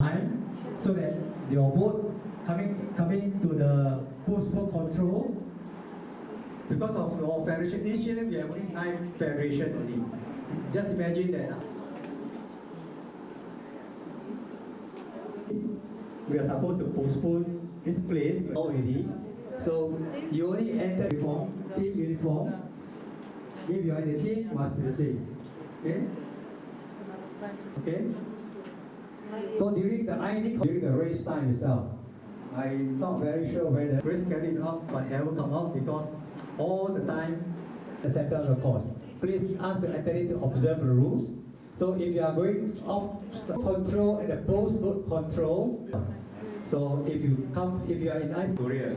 time so that your boat coming coming to the post-boat control. Because of your federation initially we have only nine federation only. Just imagine that uh, we are supposed to postpone this place. Already so you only enter uniform team uniform. If you are in the team must be the same. Okay? Okay so during the ID, during the race time itself, I'm not very sure whether Chris get it out, but ever come out because all the time the center of the course. Please ask the athlete to observe the rules. So if you are going off control and the post control, so if you come, if you are in ice Korea.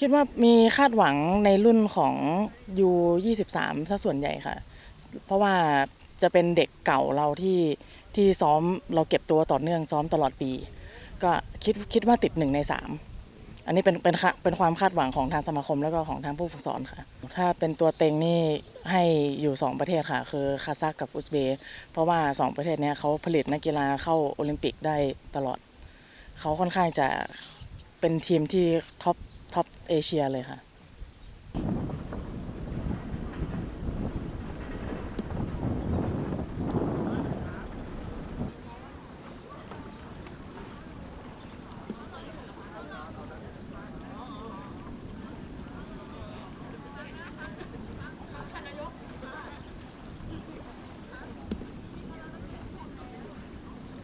คิดว่ามีคาดหวังในรุ่นของ U23 ซะส่วนใหญ่ค่ะ เพราะว่าจะเป็นเด็กเก่าเราที่ที่ซ้อมเราเก็บตัวต่อเนื่องซ้อมตลอดปี ก็คิดคิดว่าติดหนึ่งในสามอันนี้เป็นเป็นค่ะเป็นความคาดหวังของทางสมาคมแล้วก็ของทางผู้ฝึกสอนค่ะ ถ้าเป็นตัวเต็งนี่ให้อยู่ 2 ประเทศค่ะ คือคาซัคกับอุซเบย์เพราะว่า 2 ประเทศนี้เขาผลิตนักกีฬาเข้าโอลิมปิกได้ตลอด เขาค่อนข้างจะเป็นทีมที่ท็อป เอเชียเลยค่ะ